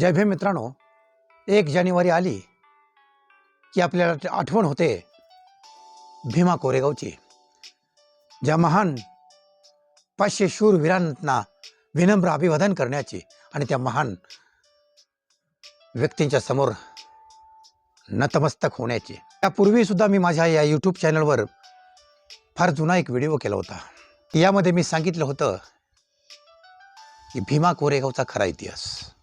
जय भीम मित्रांनो एक जानेवारी आली की आपल्याला आठवण होते भीमा कोरेगावची. ज्या महान पाचशे शूरवीरांना विनम्र अभिवादन करण्याची आणि त्या महान व्यक्तींच्या समोर नतमस्तक होण्याची. त्यापूर्वी सुद्धा मी माझ्या या यूट्यूब चॅनलवर फार जुना एक व्हिडिओ केला होता. यामध्ये मी सांगितलं होतं की भीमा कोरेगावचा खरा इतिहास.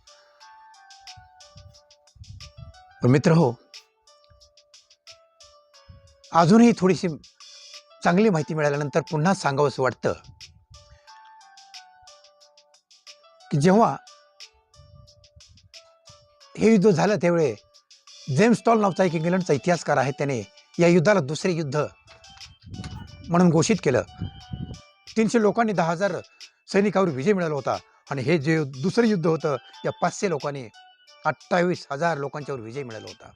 पण मित्र हो. अजूनही थोडीशी चांगली माहिती मिळाल्यानंतर पुन्हा सांगावंसं वाटतं की जेव्हा हे युद्ध झालं त्यावेळे जेम्स टॉल नावचा एक इंग्लंडचा इतिहासकार आहे त्याने या युद्धाला दुसरे युद्ध म्हणून घोषित केलं. तीनशे लोकांनी दहा हजार सैनिकावर विजय मिळाला होता आणि हे जे दुसरं युद्ध होतं या पाचशे लोकांनी अठ्ठावीस हजार लोकांच्यावर विजय मिळाला होता.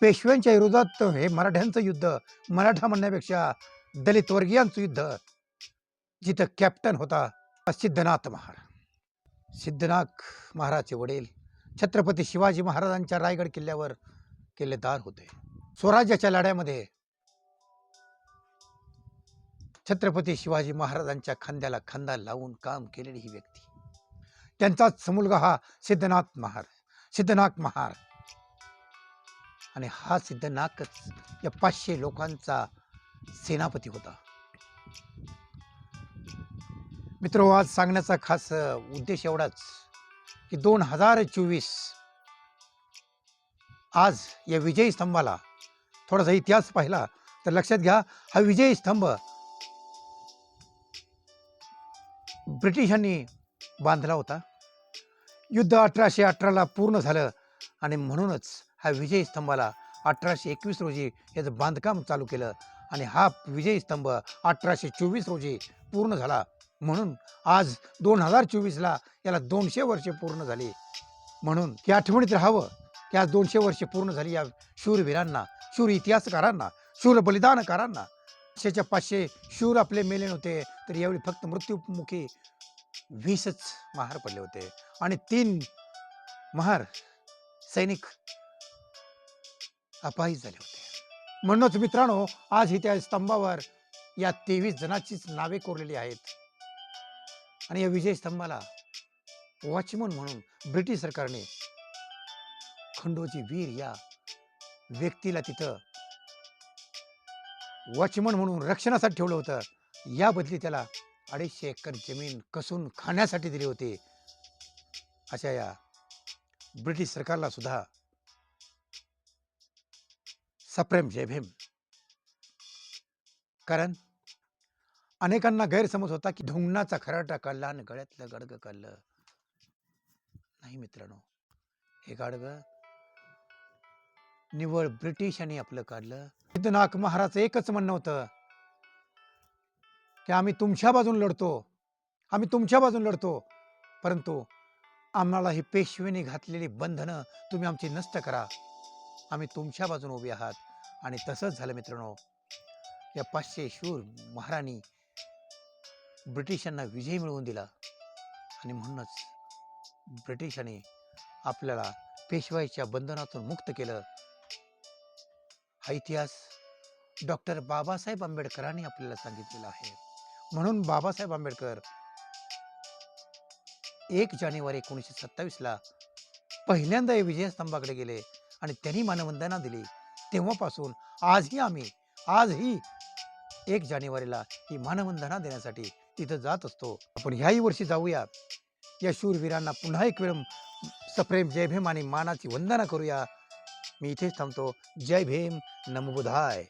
पेशव्यांच्या विरोधात हे मराठ्यांचं युद्ध मराठा म्हणण्यापेक्षा दलित वर्गीयांचं युद्ध जिथं कॅप्टन होता सिद्धनाथ महार सिद्धनाथ महाराजचे वडील छत्रपती शिवाजी महाराजांच्या रायगड किल्ल्यावर किल्लेदार होते. स्वराज्याच्या लढ्यामध्ये छत्रपती शिवाजी महाराजांच्या खांद्याला खांदा लावून काम केलेली ही व्यक्ती. त्यांचाच मुलगा हा सिद्धनाथ महार सिद्धनाथ महार आणि हा सिद्धनाथच या पाचशे लोकांचा सेनापती होता. मित्र आज सांगण्याचा खास उद्देश एवढाच की दोन हजार चोवीस आज या विजयी स्तंभाला थोडासा इतिहास पाहिला तर लक्षात घ्या हा विजयी स्तंभ ब्रिटिशांनी बांधला होता. युद्ध अठराशे अठराला पूर्ण झालं आणि म्हणूनच हा विजयी स्तंभाला अठराशे एकवीस रोजी याचं बांधकाम चालू केलं आणि हा विजयी स्तंभ अठराशे चोवीस रोजी पूर्ण झाला. म्हणून आज दोन हजार चोवीसला याला दोनशे वर्षे पूर्ण झाली. म्हणून की आठवणीत राहावं की आज दोनशे वर्षे पूर्ण झाली या शूरवीरांना शूर इतिहासकारांना शूर बलिदानकारांना. पाचशेच्या पाचशे शूर आपले मेले नव्हते तर यावेळी फक्त मृत्युमुखी वीसच महार पडले होते आणि तीन महार सैनिक अपाहिज झाले होते. म्हणूनच मित्रांनो आज ही त्या स्तंभावर या तेवीस जणांचीच नावे कोरलेली आहेत. आणि या विजय स्तंभाला वॉचमन म्हणून ब्रिटिश सरकारने खंडोजी वीर या व्यक्तीला तिथं वॉचमन म्हणून रक्षणासाठी ठेवलं होतं. या बदली त्याला अडीचशे एकर जमीन कसून खाण्यासाठी दिली होती. अशा या ब्रिटिश सरकारला सुद्धा सप्रेम जयभेम कारण अनेकांना गैरसमज होता की ढुंगणाचा खराटा काढला आणि गळ्यातलं गडगं काढलं नाही मित्रांनो हे गाडगं निवळ ब्रिटिशांनी आपलं काढलं. सिद्धनाथ महाराज एकच म्हणणं होतं की आम्ही तुमच्या बाजून लढतो. आम्ही तुमच्या बाजून लढतो. परंतु आम्हाला ही पेशवेने घातलेली बंधनं तुम्ही आमची नष्ट करा. आम्ही तुमच्या बाजून उभे आहात. आणि तसंच झालं मित्रांनो. या पाचशे शूर महाराणी ब्रिटिशांना विजय मिळवून दिला. आणि म्हणूनच ब्रिटिशांनी आपल्याला पेशवाईच्या बंधनातून मुक्त केलं. हा इतिहास डॉक्टर बाबासाहेब आंबेडकरांनी आपल्याला सांगितलेला आहे. म्हणून बाबासाहेब आंबेडकर एक जानेवारी एकोणीसशे सत्तावीसला पहिल्यांदा या विजयस्तंभाकडे गेले आणि त्यांनी मानवंदना दिली. तेव्हापासून आजही आम्ही आजही एक जानेवारीला ही मानवंदना देण्यासाठी तिथं जात असतो. आपण ह्याही वर्षी जाऊया. या शूरवीरांना पुन्हा एक वेळ सप्रेम जय भीम आणि मानाची वंदना करूया. मी इथेच थांबतो. जय भीम नमबुधाय.